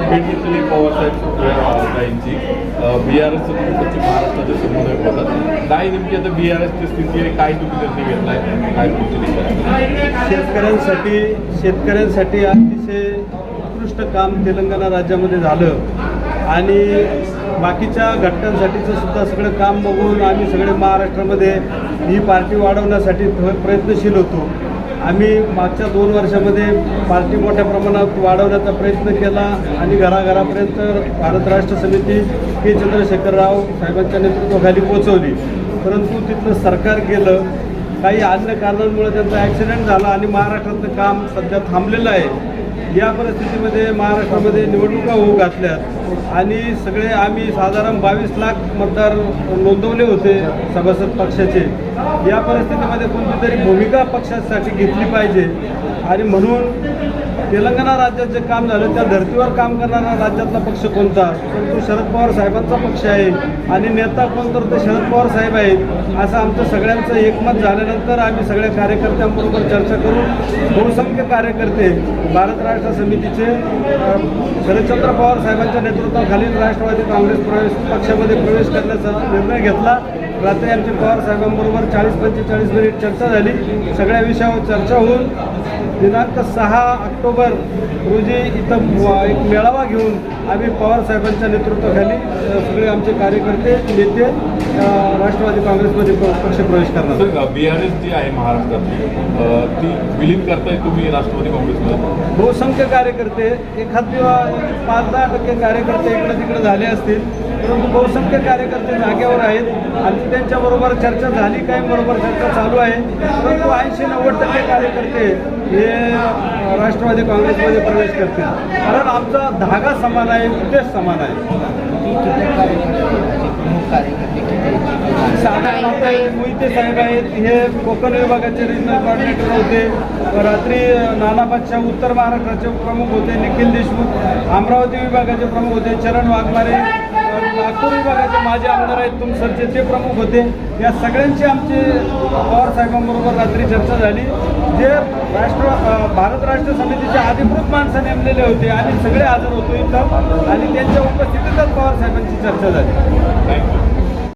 भेट घेतलेली पवार साहेब यांची बी आर एसचं तुम्ही महाराष्ट्राचे समन्वय होतात काय नेमकी आता बी आर एसची स्थिती आहे काय तुम्ही निर्णय घेतलाय? काय तुमची शेतकऱ्यांसाठी शेतकऱ्यांसाठी अतिशय उत्कृष्ट काम तेलंगणा राज्यामध्ये झालं. आणि बाकीच्या घटकांसाठीचं सुद्धा सगळं काम बघून आम्ही सगळे महाराष्ट्रामध्ये ही पार्टी वाढवण्यासाठी थ- प्रयत्नशील होतो. आम्ही मागच्या दोन वर्षामध्ये पार्टी मोठ्या प्रमाणात वाढवण्याचा प्रयत्न केला आणि घराघरापर्यंत भारत राष्ट्र समिती के. चंद्रशेखर राव साहेबांच्या नेतृत्वाखाली पोचवली परंतु तिथलं सरकार गेलं काही अन्य कारणांमुळे त्यांचा ॲक्सिडेंट झाला आणि महाराष्ट्रातलं काम सध्या थांबलेलं आहे. या परिस्थितीमध्ये महाराष्ट्रामध्ये निवडणुका होऊ घातल्यात आणि सगळे आम्ही साधारण बावीस लाख मतदार नोंदवले होते सभासद पक्षाचे. या परिस्थितीमध्ये कोणती तरी भूमिका पक्षासाठी घेतली पाहिजे आणि म्हणून तेलंगणा राज्यात जे काम झालं त्या धर्तीवर काम करणारा राज्यातला पक्ष कोणता? तर तो शरद पवार साहेबांचा पक्ष आहे. आणि नेता कोण तर ते शरद पवार साहेब आहेत असं आमचं सगळ्यांचं एकमत झाल्यानंतर आम्ही सगळ्या कार्यकर्त्यांबरोबर चर्चा करून बहुसंख्य कार्यकर्ते भारत राष्ट्र समितीचे शरदचंद्र पवार साहेबांच्या नेतृत्वाखालील राष्ट्रवादी काँग्रेस प्रवेश पक्षामध्ये प्रवेश करण्याचा निर्णय घेतला. रात्री आमची पवार साहेबांबरोबर चाळीस पंचेचाळीस मिनिट चर्चा झाली. सगळ्या विषयावर चर्चा होऊन दिनांक सहा ऑक्टोबर रोजी इथं एक मेळावा घेऊन आम्ही पवार साहेबांच्या नेतृत्वाखाली सगळे आमचे कार्यकर्ते नेते राष्ट्रवादी काँग्रेसमध्ये पक्ष प्रवेश करणार. सर बी आर एस जी आहे महाराष्ट्रातली अ, ती विलीन करताय तुम्ही राष्ट्रवादी काँग्रेसमध्ये? बहुसंख्य कार्यकर्ते एखाद दिवस पाच दहा टक्के कार्यकर्ते इकडे तिकडे झाले असतील परंतु बहुसंख्य कार्यकर्ते जागेवर आहेत. आणि त्यांच्याबरोबर चर्चा झाली काय बरोबर चर्चा चालू आहे. परंतु ऐंशी नव्वद टक्के कार्यकर्ते हे राष्ट्रवादी काँग्रेसमध्ये प्रवेश करतील. कारण आमचा धागा समान आहे उद्देश समान आहे. साधारण आता मोहिते साहेब आहेत हे कोकण विभागाचे रिजनल कॉर्डिनेटर होते. रात्री नानाबादच्या उत्तर महाराष्ट्राचे प्रमुख होते निखिल देशमुख अमरावती विभागाचे प्रमुख होते चरण वाघमारे नागपूर विभागाचे माजी आमदार आहेत तुमसरचे ते प्रमुख होते. या सगळ्यांची आमची पवार साहेबांबरोबर रात्री चर्चा झाली. जे राष्ट्र भारत राष्ट्र समितीचे अधिकृत माणसं नेमलेले होते आणि सगळे हजर होतो इथं. आणि त्यांच्या उपस्थितीतच पवार साहेबांची चर्चा झाली. थँक्यू